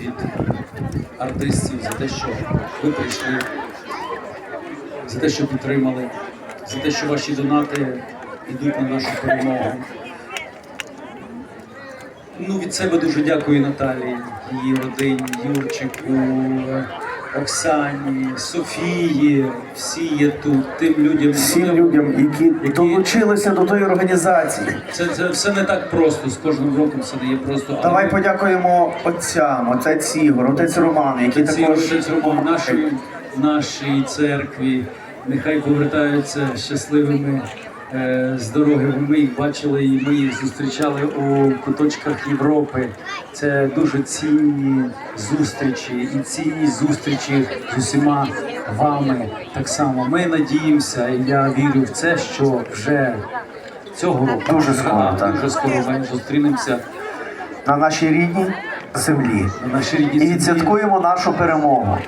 від артистів за те, що ви прийшли, за те, що підтримали, за те, що ваші донати йдуть на нашу перемогу. Ну, від себе дуже дякую Наталії, її родині, Юрчику, Оксані, Софії. Всі є тут, тим людям. Всім людям, які долучилися до тої організації. Це, це все не так просто. З кожним роком все не є просто. Давай ми- подякуємо отцям, отець Ігор, отець Роман, які Ці також отець Роман нашої, нашій церкві. Нехай повертаються щасливими з дороги. Ми їх бачили і ми їх зустрічали у куточках Європи. Це дуже цінні зустрічі і цінні зустрічі з усіма вами. Так само ми надіємося, і я вірю в це, що вже цього року Дуже скоро, так. дуже скоро ми зустрінемося на нашій рідній землі. на нашій рідній І відсвяткуємо нашу перемогу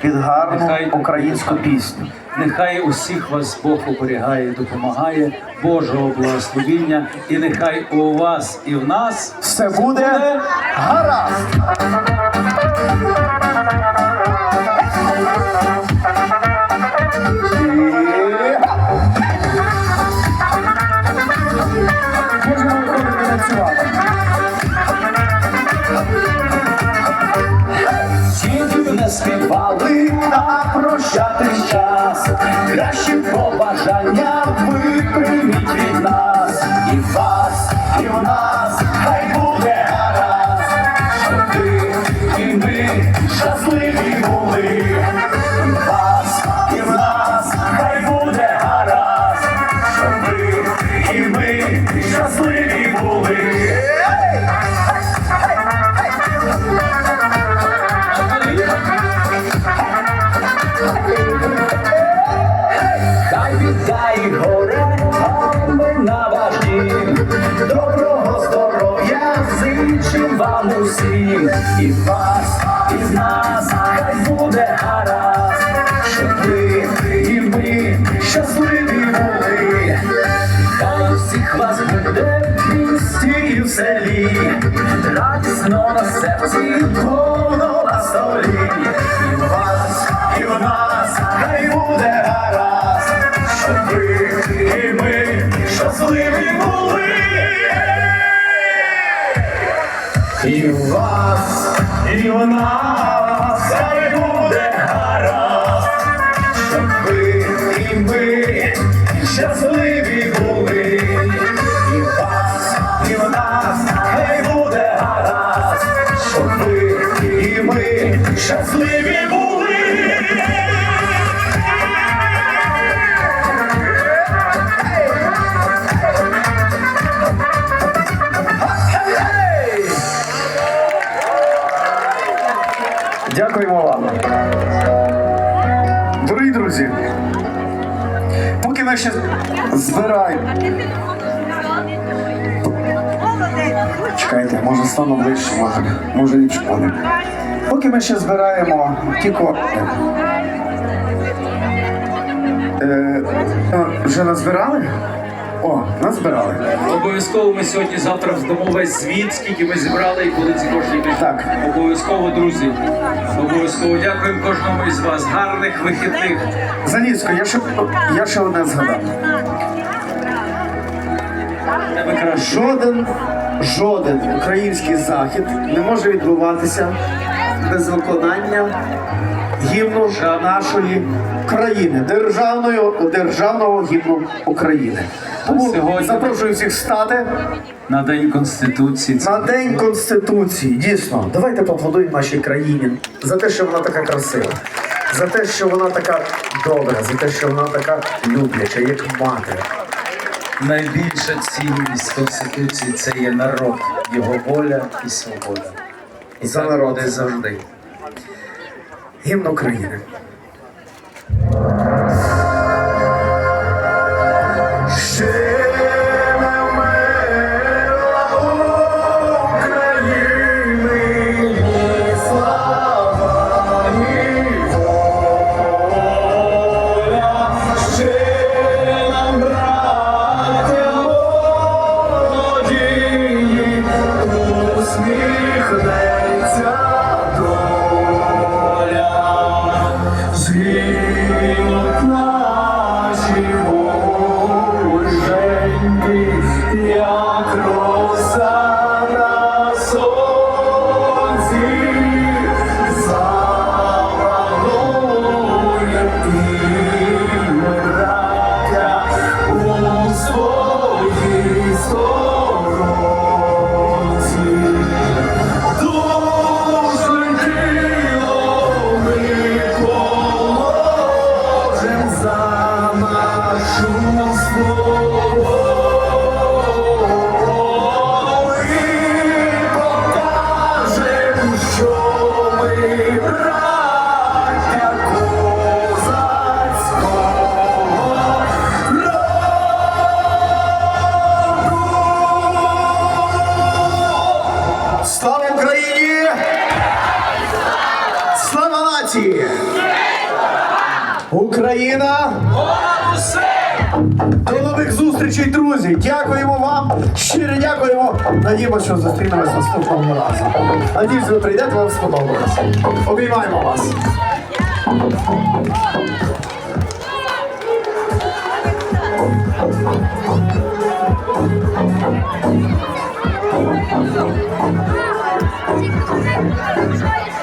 під гарну Нехай- українську пісню. Нехай усіх вас Бог оберігає і допомагає, Божого благословіння, і нехай у вас і в нас Все буде гаразд! Можна виходити ви прийміть нас. І вас, і в нас, віддай горе, ми на ваш. Доброго здоров'я зичим вам усім. І вас, і з нас, хай буде гаразд. Щоб ви і ми щасливі були. Хай усіх вас буде в місті і в селі. Радісно на серці, повно на столі. І вас, і в нас, хай буде гаразд. І ми щасливі були. І в вас, і в нас, хай буде гаразд. Щоб ви і ми щасливі були. Дякуємо вам. Дорогі друзі, поки ми ще збираємо. Чекайте, може стану ближче, може, ліпше буде. Поки ми ще збираємо ті кошти. Е, е, вже назбирали? О, назбирали. обов'язково ми сьогодні завтра здамо весь звіт, скільки ми зібрали і коли ці гроші пішли. Так. Обов'язково, друзі. Обов'язково дякуємо кожному із вас. Гарних вихідних. Залізко, я ще, я ще одне згадав. Жоден, жоден український захід не може відбуватися без виконання гімну нашої країни, державної, державного гімну України. Тому Сьогодні- запрошую всіх встати На День Конституції. на День Конституції. Дійсно, давайте поаплодуємо нашій країні за те, що вона така красива, за те, що вона така добра, за те, що вона така любляча, як мати. Найбільша цінність Конституції це є народ, його воля і свобода. І За так народ. буде завжди. Гімн України. зустрічей, друзі. Дякуємо вам, щиро дякуємо. Надіємо, що зустрінемось наступного разу. Надіюсь, ви прийдете, вам сподобалось. Обіймаємо вас.